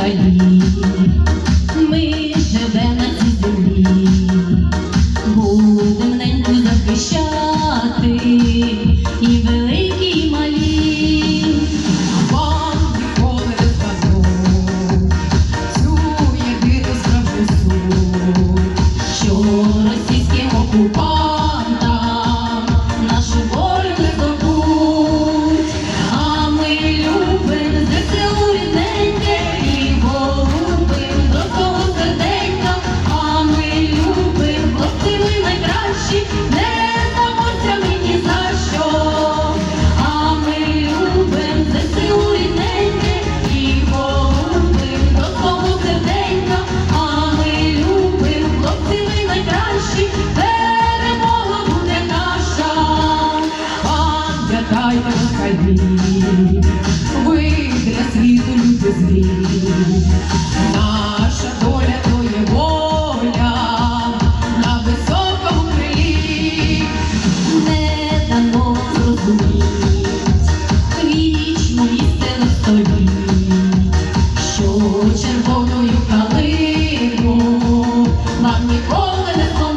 москалі, ми живемо землі, будем неньку захищати. наші не забудьте мені за що, а ми любим ЗСУ рідненьке і голубим до свого серденька, а ми любим хлопці ми найкращі, перемога буде наша, а святай на хай, ви для світу. Hallelujah.